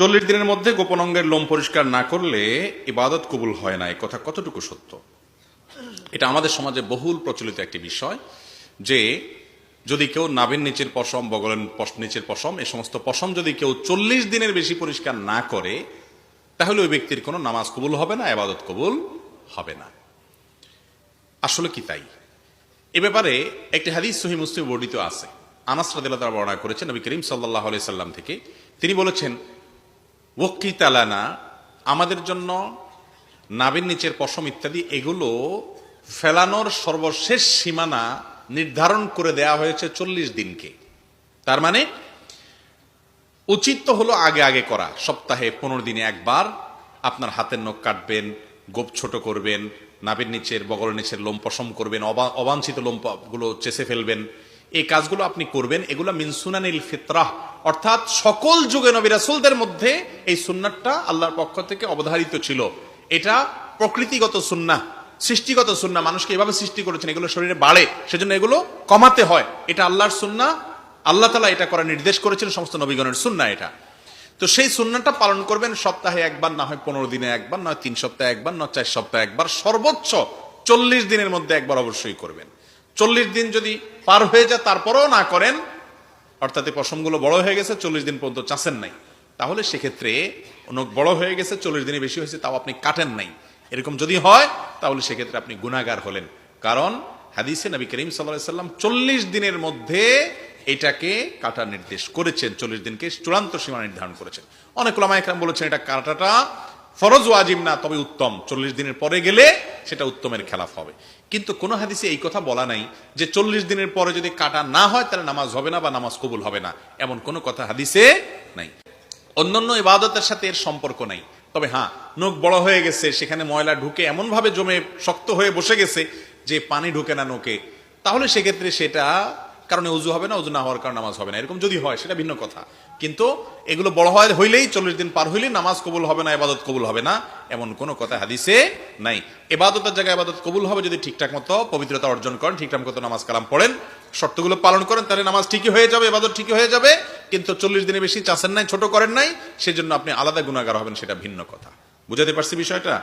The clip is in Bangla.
চল্লিশ দিনের মধ্যে গোপন অঙ্গের লোম পরিষ্কার না করলে ইবাদত কবুল হয় না। এ কথা কতটুকু সত্য? এটা আমাদের সমাজে বহুল প্রচলিত একটি বিষয় যে, যদি কেউ নাভির নিচের পশম, বগলের নিচের পশম এ সমস্ত পশম যদি কেউ চল্লিশ দিনের বেশি পরিষ্কার না করে, তাহলে ওই ব্যক্তির কোনো নামাজ কবুল হবে না এবাদত কবুল হবে না। আসলে কি তাই? এ ব্যাপারে একটি হাদিস সহি মুসলিম বর্ণিত আছে। আনাস রাদিল্লাহ তাআলা বর্ণনা করেছেন, নবী করিম সাল্লাহ সাল্লাম থেকে। তিনি বলেছেন ওকি তালানা আমাদের জন্য নাবির নিচের পশম ইত্যাদি, এগুলো ফেলানোর সর্বশেষ সীমানা নির্ধারণ করে দেয়া হয়েছে চল্লিশ দিনকে। তার মানে উচিত তো হলো আগে আগে করা, সপ্তাহে পনেরো দিনে একবার, আপনার হাতের নখ কাটবেন, গোপ ছোট করবেন নাবির নিচের, বগলের নিচের লোম পশম করবেন, অবা- অবাঞ্ছিত লোমগুলো চেষে ফেলবেন এই কাজগুলো আপনি করবেন, এগুলো মিনসুনানিল ফিতরাহ। অর্থাৎ সকল যুগে নবী রাসূলদের মধ্যে এই সুন্নাতটা আল্লাহর পক্ষ থেকে অবধারিত ছিল। এটা প্রকৃতিগত সুন্না, সৃষ্টিগত সুন্না। মানুষকে এভাবে সৃষ্টি করেছেন, এগুলো শরীরে বাড়ে, সেজন্য এগুলো কমাতে হয়। এটা আল্লাহর সুন্না, আল্লাহ তালা এটা করার নির্দেশ করেছেন, সমস্ত নবীগণের সুন্না এটা। তো সেই সুন্নাটা পালন করবেন সপ্তাহে একবার, না হয় পনেরো দিনে একবার নয় তিন সপ্তাহে একবার নয় চার সপ্তাহে একবার, সর্বোচ্চ চল্লিশ দিনের মধ্যে একবার অবশ্যই করবেন। চল্লিশ দিন যদি পার হয়ে যায়, তারপরেও না করেন, অর্থাৎ পশমগুলো বড় হয়ে গেছে, চল্লিশ দিন পর্যন্ত চাষেন নাই। তাহলে সেক্ষেত্রে বড় হয়ে গেছে, চল্লিশ দিনে বেশি হয়েছে, তাও আপনি কাটেন নাই। এরকম যদি হয়, তাহলে সেক্ষেত্রে আপনি গুণাগার হলেন। কারণ হাদিসে নবী করিম সাল্লাহ সাল্লাম চল্লিশ দিনের মধ্যে এটাকে কাটার নির্দেশ করেছেন, চল্লিশ দিনকে চূড়ান্ত সীমা নির্ধারণ করেছেন। অনেক একরাম বলেছেন, এটা কাটাটা ফরজ ওয়াজিব না, তবে উত্তম। চল্লিশ দিনের পরে গেলে সেটা উত্তমের খেলাফ হবে। কিন্তু কোন হাদিসে এই কথা বলা নাই যে চল্লিশ দিনের পরে যদি কাটা না হয়, তাহলে নামাজ হবে না বা নামাজ কবুল হবে না। এমন কোনো কথা হাদিসে নাই। অন্যান্য ইবাদতের সাথে এর সম্পর্ক নাই। তবে হ্যাঁ নখ বড় হয়ে গেছে, সেখানে ময়লা ঢুকে এমন ভাবে জমে শক্ত হয়ে বসে গেছে যে পানি ঢুকে না নোকে তাহলে সেক্ষেত্রে সেটা কারণে উজু হবে না উজু না হওয়ার কারণে নামাজ হবে না। এরকম যদি হয়, সেটা ভিন্ন কথা। কিন্তু এগুলো বড় হয় হইলেই, চল্লিশ দিন পার হইলেই নামাজ কবুল হবে না এবাদত কবুল হবে না, এমন কোনো কথা হাদিসে নাই। এবাদতের জায়গায় এবাদত কবুল হবে যদি ঠিকঠাক মতো পবিত্রতা অর্জন করেন, ঠিকঠাক মতো নামাজ কালাম পড়েন, শর্তগুলো পালন করেন, তাহলে নামাজ ঠিকই হয়ে যাবে এবাদত ঠিকই হয়ে যাবে। কিন্তু চল্লিশ দিনে বেশি চাষেন নাই, ছোট করেন নাই, সেজন্য আপনি আলাদা গুণাগার হবেন, সেটা ভিন্ন কথা। বুঝাতে পারছি বিষয়টা?